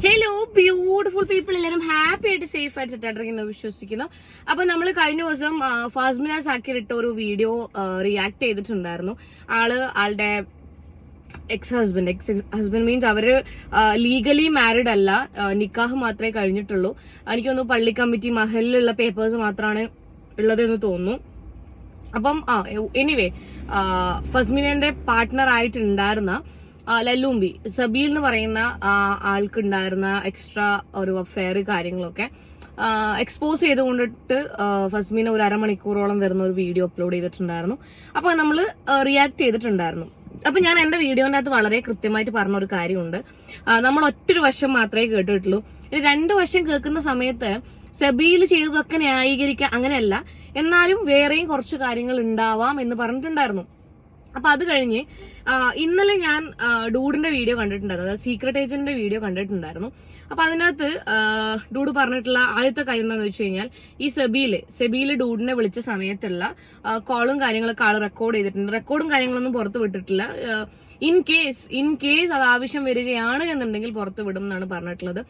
Hello beautiful people എല്ലാവരും happy ആയിട്ട് safe ആയിട്ട് സെറ്റ് എന്ന് വിശ്വസിക്കുന്നു. അപ്പൊ നമ്മൾ കഴിഞ്ഞ ദിവസം ഫാസ്മിന സാക്കിർ ഇട്ട ഒരു വീഡിയോ റിയാക്ട് ചെയ്തിട്ടുണ്ടായിരുന്നു. ആൾ ആളുടെ ex husband ex husband means അവർ ലീഗലി മാരിഡ് അല്ല നിക്കാഹ് മാത്രമേ കഴിഞ്ഞിട്ടുള്ളൂ. എനിക്ക് തോന്നുന്നു പള്ളി കമ്മിറ്റി മഹലിലുള്ള പേപ്പേഴ്സ് മാത്രമാണ് ഉള്ളതെന്ന് തോന്നുന്നു. അപ്പം എനിവേ ഫസ്മിനന്റെ പാർട്ട്ണർ ആയിട്ടുണ്ടായിരുന്ന ലല്ലൂമ്പി സബീൽ എന്ന് പറയുന്ന ആൾക്കുണ്ടായിരുന്ന എക്സ്ട്രാ ഒരു അഫെയർ കാര്യങ്ങളൊക്കെ എക്സ്പോസ് ചെയ്തുകൊണ്ടിട്ട് ഫസ്മീന ഒരു അരമണിക്കൂറോളം വരുന്ന ഒരു വീഡിയോ അപ്ലോഡ് ചെയ്തിട്ടുണ്ടായിരുന്നു. അപ്പൊ നമ്മൾ റിയാക്ട് ചെയ്തിട്ടുണ്ടായിരുന്നു. അപ്പൊ ഞാൻ എന്റെ വീഡിയോന്റെ അകത്ത് വളരെ കൃത്യമായിട്ട് പറഞ്ഞ ഒരു കാര്യമുണ്ട് നമ്മൾ ഒറ്റൊരു വശം മാത്രമേ കേട്ടിട്ടുള്ളൂ. രണ്ട് വശം കേൾക്കുന്ന സമയത്ത് സെബിയിൽ ചെയ്തതൊക്കെ ന്യായീകരിക്കുക അങ്ങനെയല്ല. എന്നാലും വേറെയും കുറച്ച് കാര്യങ്ങൾ ഉണ്ടാവാം എന്ന് പറഞ്ഞിട്ടുണ്ടായിരുന്നു. അപ്പൊ അത് കഴിഞ്ഞ് ഇന്നലെ ഞാൻ ഡൂഡിന്റെ വീഡിയോ കണ്ടിട്ടുണ്ടായിരുന്നു. അതായത് സീക്രട്ട് ഏജന്റിന്റെ വീഡിയോ കണ്ടിട്ടുണ്ടായിരുന്നു. അപ്പൊ അതിനകത്ത് ഡൂഡ് പറഞ്ഞിട്ടുള്ള ആദ്യത്തെ കാര്യം എന്താണെന്ന് വെച്ച് കഴിഞ്ഞാൽ ഈ സെബിയിൽ സെബിയിൽ ഡൂഡിനെ വിളിച്ച സമയത്തുള്ള കോളും കാര്യങ്ങളൊക്കെ ആൾ റെക്കോർഡ് ചെയ്തിട്ടുണ്ട്. റെക്കോർഡും കാര്യങ്ങളൊന്നും പുറത്ത് വിട്ടിട്ടില്ല. ഇൻ കേസ് ഇൻ കേസ് അത് ആവശ്യം വരികയാണ് എന്നുണ്ടെങ്കിൽ പുറത്ത് വിടും എന്നാണ് പറഞ്ഞിട്ടുള്ളത്.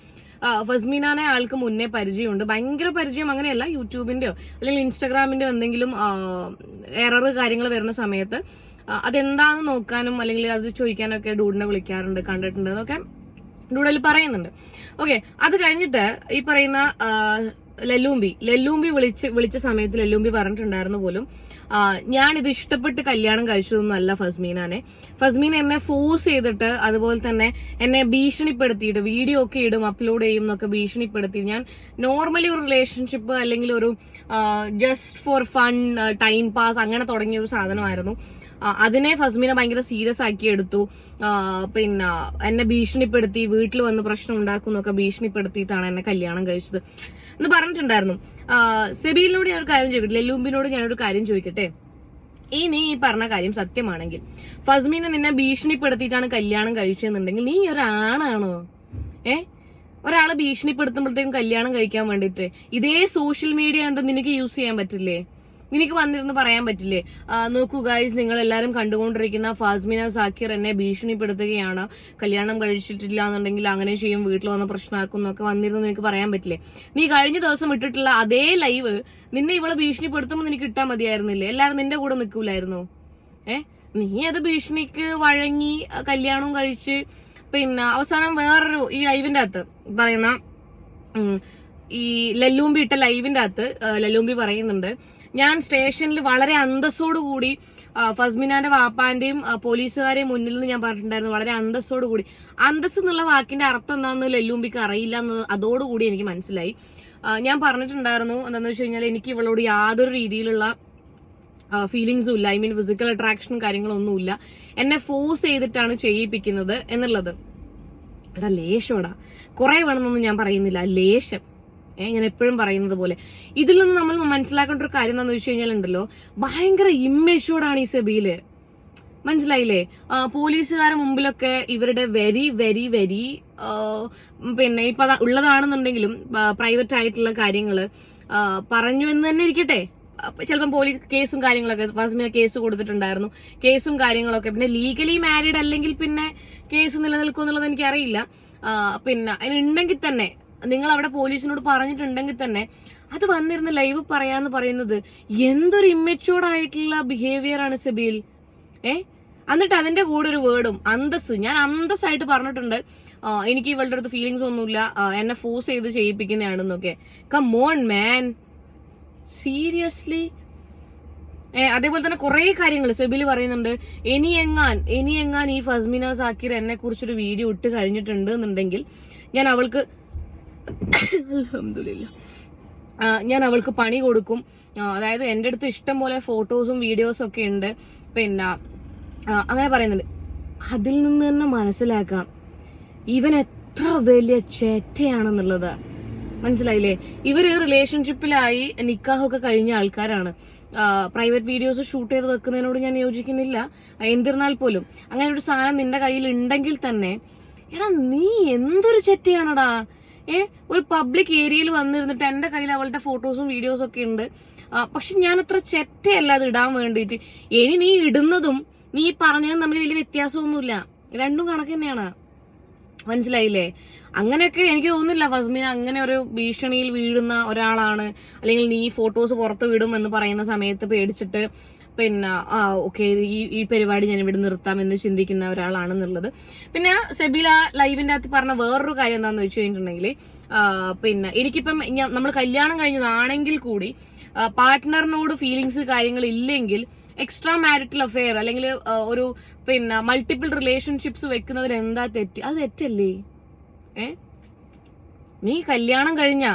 ഫസ്മീനാനെ ആൾക്ക് മുന്നേ പരിചയമുണ്ട്. ഭയങ്കര പരിചയം അങ്ങനെയല്ല യൂട്യൂബിന്റെയോ അല്ലെങ്കിൽ ഇൻസ്റ്റാഗ്രാമിന്റെയോ എന്തെങ്കിലും എറർ കാര്യങ്ങൾ വരുന്ന സമയത്ത് ആ, അതെന്താന്ന് നോക്കാനും അല്ലെങ്കിൽ അത് ചോദിക്കാനും ഒക്കെ ഡൂഡിനെ വിളിക്കാറുണ്ട് കണ്ടിട്ടുണ്ട് എന്നൊക്കെ ഡൂഡിൽ പറയുന്നുണ്ട്. ഓക്കെ അത് കഴിഞ്ഞിട്ട് ഈ പറയുന്ന ലല്ലൂമ്പി ലല്ലൂമ്പി വിളിച്ച് വിളിച്ച സമയത്ത് ലല്ലൂമ്പി പറഞ്ഞിട്ടുണ്ടായിരുന്നു പോലും ഞാൻ ഇത് ഇഷ്ടപ്പെട്ട് കല്യാണം കഴിച്ചതൊന്നുമല്ല ഫസ്മീനാനെ. ഫസ്മീൻ എന്നെ ഫോഴ്സ് ചെയ്തിട്ട് അതുപോലെ തന്നെ എന്നെ ഭീഷണിപ്പെടുത്തിയിട്ട് വീഡിയോ ഒക്കെ ഇടും അപ്ലോഡ് ചെയ്യും എന്നൊക്കെ ഭീഷണിപ്പെടുത്തി. ഞാൻ നോർമലി ഒരു റിലേഷൻഷിപ്പ് അല്ലെങ്കിൽ ഒരു just for fun time pass അങ്ങനെ തുടങ്ങിയ ഒരു സാധനമായിരുന്നു. അതിനെ ഫസ്മീന ഭയങ്കര സീരിയസ് ആക്കി എടുത്തു. പിന്നെ എന്നെ ഭീഷണിപ്പെടുത്തി വീട്ടിൽ വന്ന് പ്രശ്നം ഉണ്ടാക്കും എന്നൊക്കെ ഭീഷണിപ്പെടുത്തിയിട്ടാണ് എന്നെ കല്യാണം കഴിച്ചത്. എന്ന് പറഞ്ഞിട്ടുണ്ടായിരുന്നു. സെബീലിനോട് ഞാനൊരു കാര്യം ചോദിക്കട്ടെ? ലെല്ലൂമ്പിനോട് ഞാനൊരു കാര്യം ചോദിക്കട്ടെ? ഈ നീ ഈ പറഞ്ഞ കാര്യം സത്യമാണെങ്കിൽ ഫസ്മീനെ നിന്നെ ഭീഷണിപ്പെടുത്തിയിട്ടാണ് കല്യാണം കഴിച്ചതെന്നുണ്ടെങ്കിൽ നീ ഒരാണാണോ ഏ? ഒരാളെ ഭീഷണിപ്പെടുത്തുമ്പോഴത്തേക്കും കല്യാണം കഴിക്കാൻ വേണ്ടിട്ട് ഇതേ സോഷ്യൽ മീഡിയ എന്താ നിനക്ക് യൂസ് ചെയ്യാൻ പറ്റില്ലേ? നിനക്ക് വന്നിരുന്ന് പറയാൻ പറ്റില്ലേ? നോക്കൂ ഗൈസ് നിങ്ങൾ എല്ലാവരും കണ്ടുകൊണ്ടിരിക്കുന്ന ഫാസ്മിന സാക്കിർ എന്നെ ഭീഷണിപ്പെടുത്തുകയാണ്. കല്യാണം കഴിച്ചിട്ടില്ല എന്നുണ്ടെങ്കിൽ അങ്ങനെ ചെയ്യും വീട്ടിൽ വന്ന് പ്രശ്നമാക്കും എന്നൊക്കെ വന്നിരുന്ന് നിനക്ക് പറയാൻ പറ്റില്ലേ? നീ കഴിഞ്ഞ ദിവസം ഇട്ടിട്ടുള്ള അതേ ലൈവ് നിന്നെ ഇവളെ ഭീഷണിപ്പെടുത്തുമ്പോൾ നിനക്ക് ഇട്ടാൽ മതിയായിരുന്നില്ലേ? എല്ലാവരും നിന്റെ കൂടെ നിൽക്കൂലായിരുന്നു? ഏ? നീ അത് ഭീഷണിക്ക് വഴങ്ങി കല്യാണവും കഴിച്ച് പിന്നെ അവസാനം വേറൊരു ഈ ലൈവിന്റെ അകത്ത് പറയുന്ന ഈ ലല്ലൂമ്പി ഇട്ട ലൈവിന്റെ അകത്ത് ലല്ലൂമ്പി പറയുന്നുണ്ട് ഞാൻ സ്റ്റേഷനിൽ വളരെ കൂടി ഫസ്മിനാന്റെ വാപ്പാന്റെയും പോലീസുകാരെയും മുന്നിൽ നിന്ന് ഞാൻ പറഞ്ഞിട്ടുണ്ടായിരുന്നു വളരെ അന്തസ്സോടുകൂടി അന്തസ് എന്നുള്ള വാക്കിന്റെ അർത്ഥം എന്താണെന്ന് ലല്ലൂമ്പിക്ക് അറിയില്ല എന്ന് അതോടുകൂടി എനിക്ക് മനസ്സിലായി. ഞാൻ പറഞ്ഞിട്ടുണ്ടായിരുന്നു എന്താണെന്ന് വെച്ച് കഴിഞ്ഞാൽ എനിക്ക് ഇവളോട് യാതൊരു രീതിയിലുള്ള ഫീലിങ്സും ഇല്ല. ഐ മീൻ ഫിസിക്കൽ അട്രാക്ഷനും കാര്യങ്ങളൊന്നുമില്ല എന്നെ ഫോഴ്സ് ചെയ്തിട്ടാണ് ചെയ്യിപ്പിക്കുന്നത് എന്നുള്ളത്. എടാ ലേശോടാ കുറെ വേണമെന്നൊന്നും ഞാൻ പറയുന്നില്ല. ലേശം. ഏ ഞാൻ എപ്പോഴും പറയുന്നത് പോലെ. ഇതിൽ നിന്ന് നമ്മൾ മനസ്സിലാക്കേണ്ട ഒരു കാര്യം എന്താണെന്ന് വെച്ച് കഴിഞ്ഞാൽ ഉണ്ടല്ലോ ഭയങ്കര ഇമ്മേഷ്യൂർഡാണ് ഈ സെബിയിൽ. മനസ്സിലായില്ലേ? പോലീസുകാരെ മുമ്പിലൊക്കെ ഇവരുടെ വെരി വെരി വെരി പിന്നെ ഇപ്പൊ ഉള്ളതാണെന്നുണ്ടെങ്കിലും പ്രൈവറ്റ് ആയിട്ടുള്ള കാര്യങ്ങൾ പറഞ്ഞു എന്ന് തന്നെ ഇരിക്കട്ടെ. ചിലപ്പം പോലീസ് കേസും കാര്യങ്ങളൊക്കെ ഫസ്മിന കേസ് കൊടുത്തിട്ടുണ്ടായിരുന്നു. കേസും കാര്യങ്ങളൊക്കെ പിന്നെ ലീഗലി മാരീഡ് അല്ലെങ്കിൽ പിന്നെ കേസ് നിലനിൽക്കും എന്നുള്ളത് എനിക്ക് അറിയില്ല പിന്നെ അതിനുണ്ടെങ്കിൽ തന്നെ നിങ്ങൾ അവിടെ പോലീസിനോട് പറഞ്ഞിട്ടുണ്ടെങ്കിൽ തന്നെ അത് വന്നിരുന്ന ലൈവ് പറയാന്ന് പറയുന്നത് എന്തൊരു ഇമ്മച്ചുവർഡ് ആയിട്ടുള്ള ബിഹേവിയർ ആണ് സെബിയിൽ ഏ? എന്നിട്ട് അതിന്റെ കൂടെ ഒരു വേർഡും അന്തസ് ഞാൻ അന്തസ്സായിട്ട് പറഞ്ഞിട്ടുണ്ട്. എനിക്ക് ഇവളുടെ അടുത്ത് ഫീലിങ്സ് ഒന്നുമില്ല. എന്നെ ഫോഴ്സ് ചെയ്ത് ചെയ്യിപ്പിക്കുന്നതാണെന്നൊക്കെ. കം മോൺ മാൻ സീരിയസ്ലി അതേപോലെ തന്നെ കുറെ കാര്യങ്ങൾ സെബിൽ പറയുന്നുണ്ട്. ഇനി എങ്ങാൻ ഇനി എങ്ങാൻ ഈ ഫസ്മിന സാക്കിർ എന്നെ കുറിച്ചൊരു വീഡിയോ ഇട്ട് കഴിഞ്ഞിട്ടുണ്ട് എന്നുണ്ടെങ്കിൽ ഞാൻ അവൾക്ക് അൽഹംദുലില്ലാ. ആ, ഞാൻ അവൾക്ക് പണി കൊടുക്കും. അതായത് എന്റെ അടുത്ത് ഇഷ്ടം പോലെ ഫോട്ടോസും വീഡിയോസും ഒക്കെ ഉണ്ട്. പിന്നെ അങ്ങനെ പറയുന്നുണ്ട്. അതിൽ നിന്ന് തന്നെ മനസ്സിലാക്കാം. ഇവൻ എത്ര വലിയ ചേറ്റയാണെന്നുള്ളത് മനസ്സിലായില്ലേ? ഇവർ റിലേഷൻഷിപ്പിലായി നിക്കാഹൊക്കെ കഴിഞ്ഞ ആൾക്കാരാണ്. പ്രൈവറ്റ് വീഡിയോസ് ഷൂട്ട് ചെയ്ത് വെക്കുന്നതിനോട് ഞാൻ യോജിക്കുന്നില്ല. എന്നിരുന്നാൽ പോലും. അങ്ങനെ ഒരു സാധനം നിന്റെ കയ്യിൽ ഉണ്ടെങ്കിൽ തന്നെ എടാ നീ എന്തൊരു ചെറ്റയാണടാ ഏ ഒരു പബ്ലിക് ഏരിയയിൽ വന്നിരുന്നിട്ട് എന്റെ കയ്യിൽ അവളുടെ ഫോട്ടോസും വീഡിയോസും ഒക്കെ ഉണ്ട്. പക്ഷെ ഞാൻ അത്ര ചെറ്റയല്ല അത് ഇടാൻ വേണ്ടിയിട്ട്. ഇനി നീ ഇടുന്നതും നീ പറഞ്ഞതും തമ്മിൽ വലിയ വ്യത്യാസമൊന്നുമില്ല. രണ്ടും കണക്ക് തന്നെയാണ്. മനസ്സിലായില്ലേ? അങ്ങനെയൊക്കെ എനിക്ക് തോന്നുന്നില്ല ഫസ്മിന അങ്ങനെ ഒരു ഭീഷണിയിൽ വീഴുന്ന ഒരാളാണ്. അല്ലെങ്കിൽ നീ ഫോട്ടോസ് പുറത്ത് വിടും എന്ന് പറയുന്ന സമയത്ത് പേടിച്ചിട്ട് പിന്നെ ആ ഓക്കെ ഈ ഈ പരിപാടി ഞാൻ ഇവിടെ നിർത്താം എന്ന് ചിന്തിക്കുന്ന ഒരാളാണെന്നുള്ളത്. പിന്നെ സെബില ലൈവിന്റെ അകത്ത് പറഞ്ഞ വേറൊരു കാര്യം എന്താന്ന് വെച്ച് കഴിഞ്ഞിട്ടുണ്ടെങ്കിൽ പിന്നെ എനിക്കിപ്പം നമ്മൾ കല്യാണം കഴിഞ്ഞതാണെങ്കിൽ കൂടി പാർട്ട്ണറിനോട് ഫീലിങ്സ് കാര്യങ്ങൾ ഇല്ലെങ്കിൽ എക്സ്ട്രാ മാരിറ്റൽ അഫെയർ അല്ലെങ്കിൽ ഒരു പിന്നെ മൾട്ടിപ്പിൾ റിലേഷൻഷിപ്സ് വെക്കുന്നതിൽ എന്താ തെറ്റ്? അത് തെറ്റല്ലേ? ഏ? നീ കല്യാണം കഴിഞ്ഞ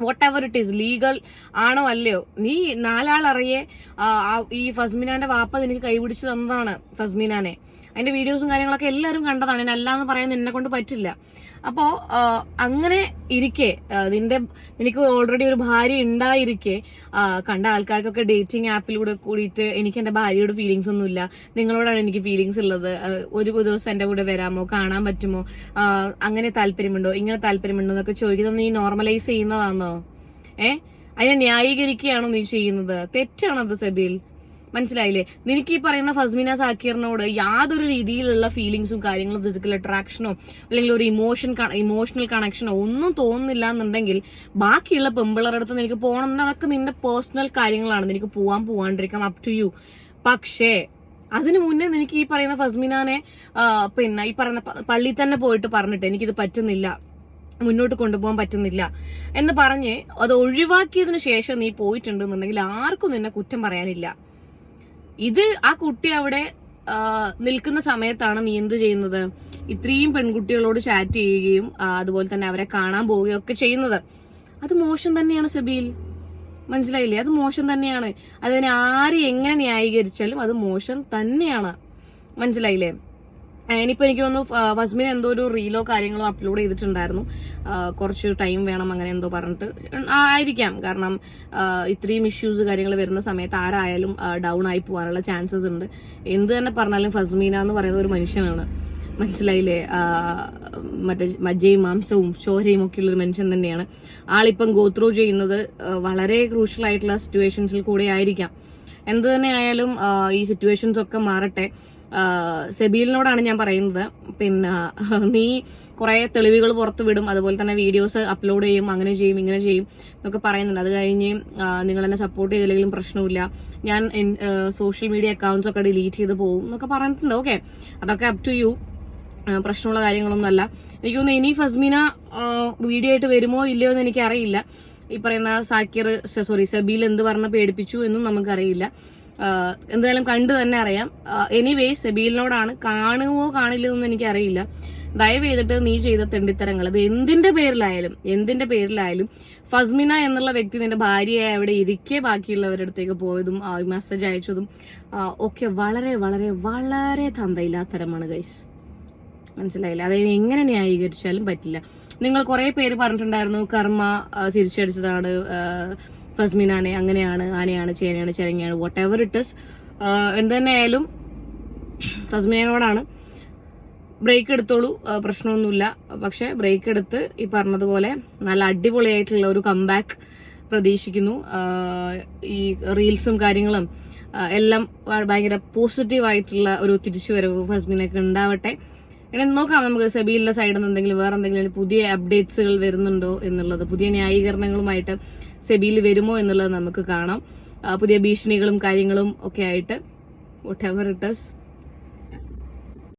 whatever it is legal ആണോ അല്ലയോ. നീ നാലാളറിയെ ഈ ഫസ്മിനാന്റെ വാപ്പ നിനക്ക് കൈപിടിച്ച് തന്നതാണ് ഫസ്മിനാനെ. അതിന്റെ വീഡിയോസും കാര്യങ്ങളൊക്കെ എല്ലാവരും കണ്ടതാണ്. ഞാൻ അല്ലാന്ന് പറയാൻ നിന്നെ കൊണ്ട് പറ്റില്ല. അപ്പോ അങ്ങനെ ഇരിക്കെ നിന്റെ നിനക്ക് ഓൾറെഡി ഒരു ഭാര്യ ഉണ്ടായിരിക്കെ കണ്ട ആൾക്കാർക്കൊക്കെ ഡേറ്റിംഗ് ആപ്പിലൂടെ കൂടിയിട്ട് എനിക്ക് എന്റെ ഭാര്യയോട് ഫീലിങ്സ് ഒന്നുമില്ല നിങ്ങളോടാണ് എനിക്ക് ഫീലിങ്സ് ഉള്ളത് ഒരു ദിവസം എന്റെ കൂടെ വരാമോ? കാണാൻ പറ്റുമോ? അങ്ങനെ താല്പര്യമുണ്ടോ? ഇങ്ങനെ താല്പര്യമുണ്ടോ എന്നൊക്കെ ചോദിക്കുന്നത് നീ നോർമലൈസ് ചെയ്യുന്നതാണോ ഏ? അതിനെ ന്യായീകരിക്കുകയാണോ നീ ചെയ്യുന്നത്? തെറ്റാണത് സെബിൽ? മനസ്സിലായില്ലേ? നിനക്ക് ഈ പറയുന്ന ഫസ്മിന സാക്കിറിനോട് യാതൊരു രീതിയിലുള്ള ഫീലിങ്സും കാര്യങ്ങളും ഫിസിക്കൽ അട്രാക്ഷനോ അല്ലെങ്കിൽ ഒരു ഇമോഷൻ ഇമോഷണൽ കണക്ഷനോ ഒന്നും തോന്നുന്നില്ല എന്നുണ്ടെങ്കിൽ ബാക്കിയുള്ള പെമ്പിളറുടെ അടുത്ത് നിനക്ക് പോകണം അതൊക്കെ നിന്റെ പേഴ്സണൽ കാര്യങ്ങളാണ്. നിനക്ക് പോവാൻ പോവാണ്ടിരിക്കാം അപ് ടു യു പക്ഷേ അതിനു മുന്നേ നിനക്ക് ഈ പറയുന്ന ഫസ്മിനാനെ പിന്നെ ഈ പറയുന്ന പള്ളി പള്ളിയിൽ തന്നെ പോയിട്ട് പറഞ്ഞിട്ട് എനിക്കിത് പറ്റുന്നില്ല മുന്നോട്ട് കൊണ്ടുപോകാൻ പറ്റുന്നില്ല എന്ന് പറഞ്ഞ് അത് ഒഴിവാക്കിയതിനു ശേഷം നീ പോയിട്ടുണ്ടെന്നുണ്ടെങ്കിൽ ആർക്കും നിന്നെ കുറ്റം പറയാനില്ല. ഇത് ആ കുട്ടി അവിടെ നിൽക്കുന്ന സമയത്താണ് നീ എന്ത് ചെയ്യുന്നത്? ഇത്രയും പെൺകുട്ടികളോട് ചാറ്റ് ചെയ്യുകയും അതുപോലെ തന്നെ അവരെ കാണാൻ പോവുകയും ഒക്കെ ചെയ്യുന്നത്. അത് മോശം തന്നെയാണ് സബീൽ. മനസ്സിലായില്ലേ? അത് മോശം തന്നെയാണ്. അതിനെ ആര് എങ്ങനെ ന്യായീകരിച്ചാലും അത് മോശം തന്നെയാണ്. മനസ്സിലായില്ലേ? ആ, ഇനിയിപ്പോ എനിക്ക് തോന്നുന്നു ഫസ്മിന് എന്തോ ഒരു റീലോ കാര്യങ്ങളോ അപ്ലോഡ് ചെയ്തിട്ടുണ്ടായിരുന്നു. കുറച്ച് ടൈം വേണം അങ്ങനെ എന്തോ പറഞ്ഞിട്ട്. ആയിരിക്കാം. കാരണം ഇത്രയും ഇഷ്യൂസ് കാര്യങ്ങൾ വരുന്ന സമയത്ത് ആരായാലും ഡൗൺ ആയി പോകാനുള്ള ചാൻസസ് ഉണ്ട്. എന്ത് തന്നെ പറഞ്ഞാലും ഫസ്മീന എന്ന് പറയുന്ന ഒരു മനുഷ്യനാണ്. മനസ്സിലായില്ലേ? മറ്റേ മജ്ജയും മാംസവും ചോരയും ഒക്കെ ഉള്ള ഒരു മനുഷ്യൻ തന്നെയാണ്. ആളിപ്പം ഗോ ത്രൂ ചെയ്യുന്നത് വളരെ ക്രൂഷ്യൽ ആയിട്ടുള്ള സിറ്റുവേഷൻസിൽ കൂടെ ആയിരിക്കാം. എന്ത് തന്നെ ആയാലും ഈ സിറ്റുവേഷൻസ് ഒക്കെ മാറട്ടെ. സെബീലിനോടാണ് ഞാൻ പറയുന്നത്. പിന്നെ നീ കുറെ തെളിവുകൾ പുറത്ത് വിടും അതുപോലെ തന്നെ വീഡിയോസ് അപ്ലോഡ് ചെയ്യും അങ്ങനെ ചെയ്യും ഇങ്ങനെ ചെയ്യും എന്നൊക്കെ പറയുന്നുണ്ട്. അത് കഴിഞ്ഞ് നിങ്ങൾ എന്നെ സപ്പോർട്ട് ചെയ്തില്ലെങ്കിലും പ്രശ്നമില്ല ഞാൻ സോഷ്യൽ മീഡിയ അക്കൗണ്ട്സ് ഒക്കെ ഡിലീറ്റ് ചെയ്ത് പോകും എന്നൊക്കെ പറഞ്ഞിട്ടുണ്ട്. ഓക്കെ അതൊക്കെ അപ് ടു യു പ്രശ്നമുള്ള കാര്യങ്ങളൊന്നും അല്ല എനിക്ക് തോന്നുന്നു ഇനി ഫസ്മിന വീഡിയോ ആയിട്ട് വരുമോ ഇല്ലയോ എന്ന് എനിക്കറിയില്ല. ഈ പറയുന്ന സാക്കിർ സോറി സബീൽ എന്ത് പറഞ്ഞ് പേടിപ്പിച്ചു എന്നും നമുക്കറിയില്ല. എന്തായാലും കണ്ടു തന്നെ അറിയാം. എനിവേ സെബീലിനോടാണ് കാണുമോ കാണില്ലോ എന്ന് എനിക്കറിയില്ല. ദയവ് ചെയ്തിട്ട് നീ ചെയ്ത തെണ്ടിത്തരങ്ങൾ അത് എന്തിന്റെ പേരിലായാലും എന്തിന്റെ പേരിലായാലും ഫസ്മിന എന്നുള്ള വ്യക്തി നിന്റെ ഭാര്യയായി അവിടെ ഇരിക്കെ ബാക്കിയുള്ളവരുടെ അടുത്തേക്ക് പോയതും മെസ്സേജ് അയച്ചതും ഒക്കെ വളരെ വളരെ വളരെ തന്തയില്ലാത്തരമാണ് ഗൈസ് മനസ്സിലായില്ല? അത് എങ്ങനെ ന്യായീകരിച്ചാലും പറ്റില്ല. നിങ്ങൾ കുറെ പേര് പറഞ്ഞിട്ടുണ്ടായിരുന്നു കർമ്മ തിരിച്ചടിച്ചതാണ് ഫസ്മിനാനെ അങ്ങനെയാണ് ആനയാണ് ചേനയാണ് ചേനയാണ് വാട്ട് എവർ ഇറ്റ് ഇസ് എന്ത് തന്നെയായാലും ഫസ്മിനോടാണ് ബ്രേക്ക് എടുത്തോളൂ പ്രശ്നമൊന്നുമില്ല. പക്ഷെ ബ്രേക്ക് എടുത്ത് ഈ പറഞ്ഞതുപോലെ നല്ല അടിപൊളിയായിട്ടുള്ള ഒരു കംബാക്ക് പ്രതീക്ഷിക്കുന്നു. ഈ റീൽസും കാര്യങ്ങളും എല്ലാം ഭയങ്കര പോസിറ്റീവായിട്ടുള്ള ഒരു തിരിച്ചുവരവ് ഫസ്മിനൊക്കെ ഉണ്ടാവട്ടെ. ഇനി നോക്കാം നമുക്ക് സെബിയിലെ സൈഡിൽ നിന്ന് എന്തെങ്കിലും വേറെ എന്തെങ്കിലും പുതിയ അപ്ഡേറ്റ്സുകൾ വരുന്നുണ്ടോ എന്നുള്ളത് പുതിയ ന്യായീകരണങ്ങളുമായിട്ട് സെബിയിൽ വരുമോ എന്നുള്ളത് നമുക്ക് കാണാം. പുതിയ ഭീഷണികളും കാര്യങ്ങളും ഒക്കെ ആയിട്ട് വട്ട് എവർ ഇറ്റ്